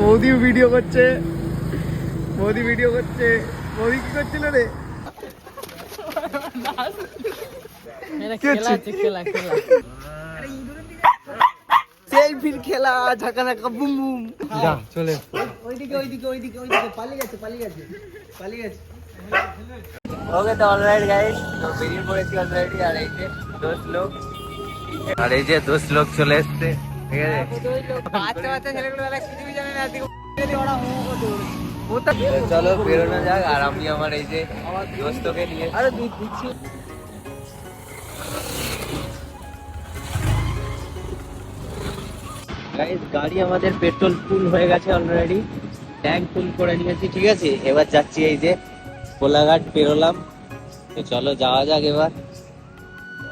Modi video করছে। Modi video করছে। মোদি কি করছিল রে? সেলফির খেলা ঝাঁকা ঝাঁকা বুম বুম। যা চলে ওইদিকে ওইদিকে ওইদিকে ওইদিকে পালিয়ে গেছে পালিয়ে গেছে পালিয়ে গেছে। ওকে তো অলরাইট গাইস তো বেরিয়ে পড়েছি অলরেডি আর এই যে দোস্ত লোক। আর এই যে দোস্ত লোক চলে এসছে। ঠিক আছে? বাচ্চা বাচ্চা ছেলেগুলো কিছুই জানে না আজকে ওরা হো হো দৌড়ে চলো বেরোনো যাক আর আমি আমার এই যে দোস্তকে নিয়ে আরে দুধ দিচ্ছি। গাইস গাড়ি আমাদের পেট্রোল ফুল হয়ে গেছে অলরেডি ট্যাঙ্ক ফুল করে নিয়েছি ঠিক আছে? এবার যাচ্ছি এই যে কোলাঘাট পেরোলাম। তো চলো যাওয়া যাক এবার।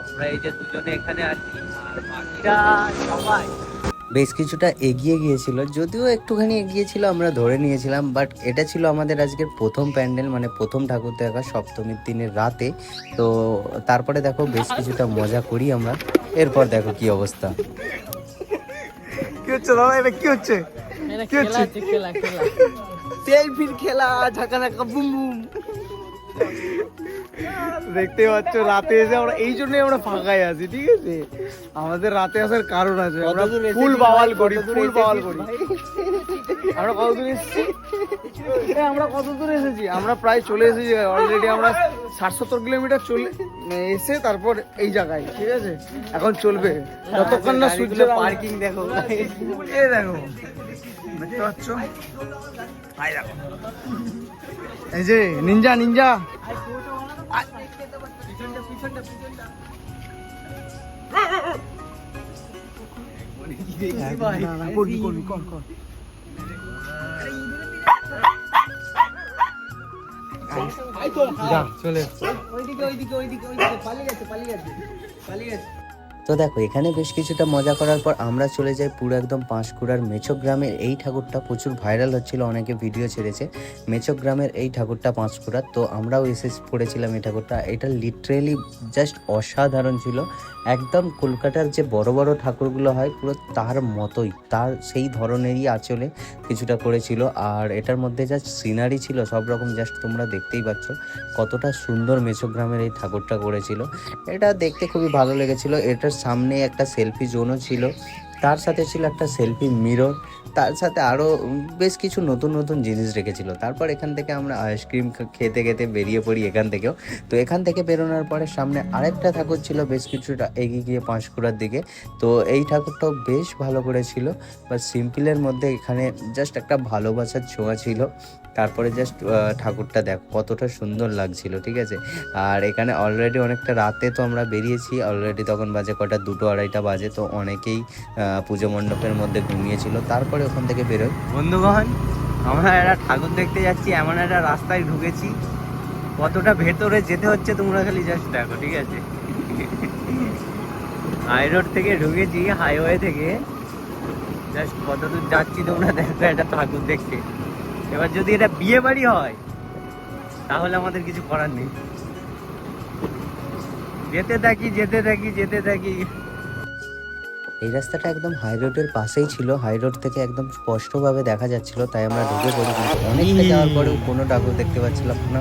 আমরা এই যে দুজনে এখানে আছি আর বাকিরা সবাই। বেশ কিছুটা এগিয়ে গিয়েছিল যদিও একটুখানি এগিয়েছিল আমরা ধরে নিয়েছিলাম বাট এটা ছিল আমাদের আজকের প্রথম প্যান্ডেল মানে প্রথম ঠাকুর দেখা সপ্তমীর দিনের রাতে। তো তারপরে দেখো বেশ কিছুটা মজা করি আমরা এরপর দেখো কি অবস্থা। কি হচ্ছে দাদা এটা কি হচ্ছে? কি হচ্ছে? সেলফির খেলা ঝাঁকা ঝাঁকা বুম বুম। দেখতে পাচ্ছ রাতে এসে আমরা এই জন্যই আমরা ফাঁকায় আছি ঠিক আছে? আমাদের রাতে আসার কারণ আছে। আমরা ফুল বাওয়াল করি ফুল বাওয়াল করি। আমরা কত দূর এসেছি আমরা কত দূর এসেছি? আমরা প্রায় চলে এসেছি অলরেডি আমরা ষাট সত্তর কিলোমিটার চলে এসে তারপর এই জায়গায় ঠিক আছে? এখন চলবে। যতক্ষণ না সূর্য পার্কিং দেখো। এ দেখো। দেখতে পাচ্ছ? দেখো। এই যে নিনজা নিনজা কর কর। যা চলে। ওইদিকে ওইদিকে ওইদিকে ওইদিকে পালিয়ে গেছে পালিয়ে গেছে পালিয়ে গেছে। তো দেখো, এখানে বেশ কিছুটা মজা করার পর আমরা চলে যাই পুরো একদম পাঁশকুড়ার মেচক গ্রামের এই ঠাকুরটা। প্রচুর ভাইরাল হচ্ছিল, অনেকে ভিডিও ছেড়েছে। মেচক গ্রামের এই ঠাকুরটা পাঁশকুড়ার। তো আমরাও এসে পড়েছিলাম এই ঠাকুরটা। এটা লিটারেলি জাস্ট অসাধারণ ছিল। একদম কলকাতার যে বড় বড় ঠাকুরগুলো হয়, পুরো তার মতোই। তার সেই ধরনেরই আঁচলে কিছুটা করেছিল। আর এটার মধ্যে জাস্ট সিনারি ছিল, সব রকম জাস্ট তোমরা দেখতেই পাচ্ছ। কতটা সুন্দর মেচক গ্রামের এই ঠাকুরটা করেছিল। এটা দেখতে খুবই ভালো লেগেছিল। এটার সামনে একটা সেলফি জোনও ছিল। তার সাথে ছিল একটা সেলফি মিরর তার সাথে আরও বেশ কিছু নতুন নতুন জিনিস রেখেছিল। তারপর এখান থেকে আমরা আইসক্রিম খেতে খেতে বেরিয়ে পড়ি এখান থেকেও। তো এখান থেকে বেরোনোর পরে সামনে আরেকটা ঠাকুর ছিল বেশ কিছুটা এগিয়ে গিয়ে পাঁশকুড়ার দিকে। তো এই ঠাকুরটাও বেশ ভালো করেছিল বা সিম্পলের মধ্যে এখানে জাস্ট একটা ভালোবাসার ছোঁয়া ছিল। তারপরে জাস্ট ঠাকুরটা দেখ কতটা সুন্দর লাগছিল, ঠিক আছে? আর এখানে অলরেডি অনেকটা রাতে তো আমরা বেরিয়েছি। অলরেডি তখন বাজে কটা, দুটো আড়াইটা বাজে। তো অনেকেই পুজো মণ্ডপের মধ্যে ঘুমিয়েছিল। তারপরে ওখান থেকে বেরোয় বন্ধুগণ, আমরা একটা ঠাকুর দেখতে যাচ্ছি, এমন একটা রাস্তায় ঢুকেছি। কতটা ভেতরে যেতে হচ্ছে তোমরা খালি জাস্ট দেখো, ঠিক আছে? হাই রোড থেকে ঢুকেছি হাইওয়ে থেকে। জাস্ট কত দূর যাচ্ছি তোমরা দেখো একটা ঠাকুর দেখতে। এবার যদি এটা বিয়ে বাড়ি হয়, তাহলে আমাদের কিছু করার নেই। যেতে থাকি যেতে থাকি যেতে থাকি। এই রাস্তাটা একদম হাই রোডের পাশেই ছিল। হাই রোড থেকে একদম স্পষ্টভাবে দেখা যাচ্ছিল, তাই আমরা ঢুকে পড়ি। কিন্তু অনেকটা যাওয়ার পরেও কোনো ঠাকুর দেখতে পাচ্ছিলাম না।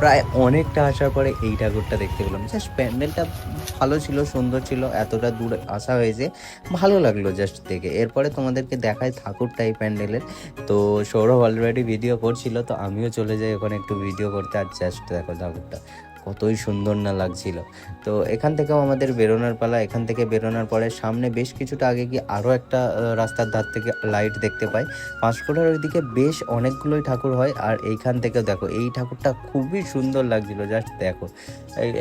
প্রায় অনেকটা আসার পরে এই ঠাকুরটা দেখতে পেলাম। জাস্ট প্যান্ডেলটা ভালো ছিল, সুন্দর ছিল, এতটা দূর আসা হয়েছে। ভালো লাগল জাস্ট দেখে। এরপরে তোমাদেরকে দেখায় ঠাকুরটা এই প্যান্ডেলের। তো সৌরভ অলরেডি ভিডিও করছিল, তো আমিও চলে যাই ওখানে একটু ভিডিও করতে। আর জাস্ট দেখো ঠাকুরটা। কতই সুন্দর না লাগছিল। তো এখান থেকেও আমাদের বেরোনোর পালা, এখান থেকে বেরোনোর পরে সামনে বেশ কিছুটা আগে গিয়ে আরও একটা রাস্তার ধার থেকে লাইট দেখতে পাই। পাঁশকুড়ার ওইদিকে বেশ অনেকগুলোই ঠাকুর হয় আর এইখান থেকেও দেখো, এই ঠাকুরটা খুবই সুন্দর লাগছিল জাস্ট দেখো।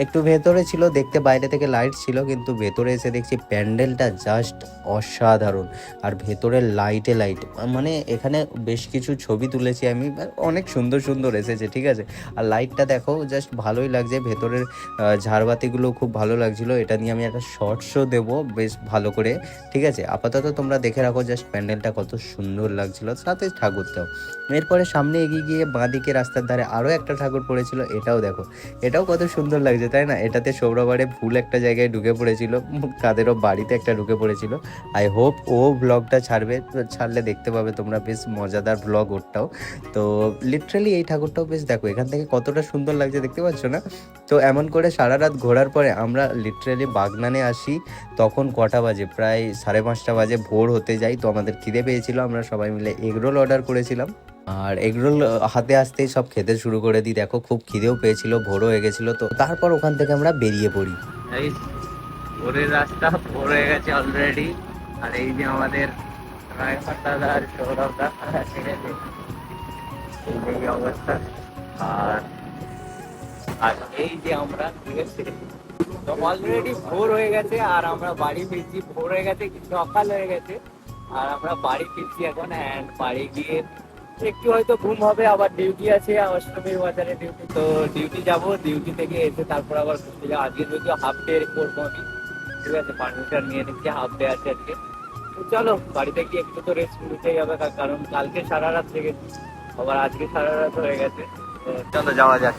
একটু ভেতরে ছিল, দেখতে বাইরে থেকে লাইট ছিল, কিন্তু ভেতরে এসে দেখছি প্যান্ডেলটা জাস্ট অসাধারণ। আর ভেতরে লাইটে লাইট মানে এখানে বেশ কিছু ছবি তুলেছি আমি অনেক সুন্দর সুন্দর এসেছে, ঠিক আছে? আর লাইটটা দেখো জাস্ট ভালোই লাগছে। ভেতরের ঝাড়বাতিগুলো খুব ভালো লাগছিল। এটা নিয়ে আমি একটা শর্টসও দেবো, বেশ ভালো করে। ঠিক আছে? আপাতত তোমরা দেখে রাখো জাস্ট প্যান্ডেলটা কত সুন্দর লাগছিল। সাথে ঠাকুরটাও। এরপরে সামনে এগিয়ে গিয়ে বাঁদিকে রাস্তার ধারে আরও একটা ঠাকুর পড়েছিল, এটাও দেখো। এটাও কত সুন্দর লাগছে, তাই না? এটাতে সৌরবারে ভুল একটা জায়গায় ঢুকে পড়েছিল, তাদেরও বাড়িতে একটা ঢুকে পড়েছিল। আই হোপ ও ব্লগটা ছাড়বে, ছাড়লে দেখতে পাবে তোমরা, বেশ মজাদার ব্লগ ওরটাও। তো লিটারালি এই ঠাকুরটাও বেশ দেখো, এখান থেকে কতটা সুন্দর লাগছে, দেখতে পাচ্ছ না? তো এমন করে সারা রাত ঘোরার পরে আমরা লিটারালি বাগনানে আসি, তখন কটা বাজে? প্রায় সাড়ে পাঁচটা বাজে, ভোর হতে যাই তো আমাদের খিদে পেয়েছিল, আমরা সবাই মিলে এগরোল অর্ডার করেছিলাম। আর এগরোল হাতে আসতেই সব খেতে শুরু করে দিই। দেখো, খুব খিদেও পেয়েছিল, ভোরও হয়ে গেছিল। তো তারপর ওখান থেকে আমরা বেরিয়ে পড়ি। এই, ভোরের রাস্তা ভোর হয়ে গেছে অলরেডি আর এই যে আমাদের দাদা আর ঠিক আছে এই অবস্থা। আর আর এই যে আমরা অলরেডি ভোর হয়ে গেছে, আর আমরা বাড়ি ফিরছি। ভোর হয়ে গেছে, সকাল হয়ে গেছে, আর আমরা বাড়ি ফিরছি এখন অ্যান্ড বাড়ি গিয়ে একটু হয়তো ঘুম হবে, আবার ডিউটি আছে, আমার সঙ্গে বাজারে ডিউটি তো ডিউটি যাব ডিউটি থেকে এসে তারপর আবার ঘুরতে যাব। আজকে যদিও হাফ ডে করব আমি, ঠিক আছে পারমিশন নিয়ে নিচ্ছি হাফ ডে আছে আজকে। তো চলো, বাড়িতে গিয়ে একটু তো রেস্ট নিতেই হবে, কারণ কালকে সারা রাত থেকে আবার আজকে সারা রাত হয়ে গেছে। চলো, যাওয়া যাক।